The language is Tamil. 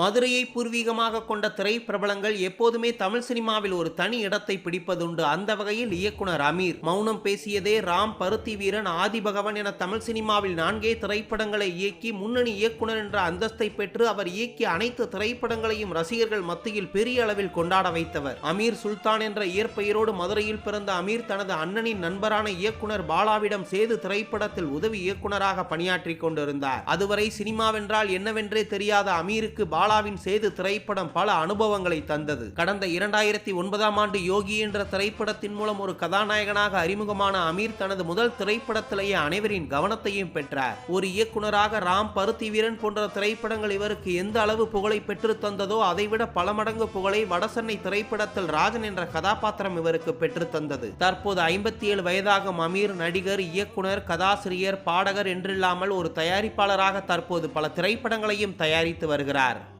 மதுரையை பூர்வீகமாக கொண்ட திரைப்பிரபலங்கள் எப்போதுமே தமிழ் சினிமாவில் ஒரு தனி இடத்தை பிடிப்பதுண்டு. அந்த வகையில் இயக்குனர் அமீர். மௌனம் பேசியதே ராம் பருத்தி வீரன் ஆதிபகவன் என தமிழ் சினிமாவில் நான்கே திரைப்படங்களை இயக்கி முன்னணி இயக்குனர் என்ற அந்தஸ்தை பெற்று அவர் இயக்கிய அனைத்து திரைப்படங்களையும் ரசிகர்கள் மத்தியில் பெரிய அளவில் கொண்டாட வைத்தவர். அமீர் சுல்தான் என்ற இயற்பெயரோடு மதுரையில் பிறந்த அமீர் தனது அண்ணனின் நண்பரான இயக்குனர் பாலாவிடம் சேது திரைப்படத்தில் உதவி இயக்குனராக பணியாற்றிக் கொண்டிருந்தார். அதுவரை சினிமாவென்றால் என்னவென்றே தெரியாத அமீருக்கு பாலாவின் சேது திரைப்படம் பல அனுபவங்களை தந்தது. கடந்த இரண்டாயிரத்தி ஒன்பதாம் ஆண்டு யோகி என்ற திரைப்படத்தின் மூலம் ஒரு கதாநாயகனாக அறிமுகமான அமீர் தனது முதல் திரைப்படத்திலேயே அனைவரின் கவனத்தையும் பெற்றார். ஒரு இயக்குனராக ராம் பருத்தி வீரன் போன்ற திரைப்படங்கள் இவருக்கு எந்த அளவு புகழை பெற்று தந்ததோ அதைவிட பல மடங்கு புகழை வடசென்னை திரைப்படத்தில் ராஜன் என்ற கதாபாத்திரம் இவருக்கு பெற்று தந்தது. தற்போது ஐம்பத்தி ஏழு வயதாகும் அமீர் நடிகர் இயக்குனர் கதாசிரியர் பாடகர் என்றில்லாமல் ஒரு தயாரிப்பாளராக தற்போது பல திரைப்படங்களையும் தயாரித்து வருகிறார்.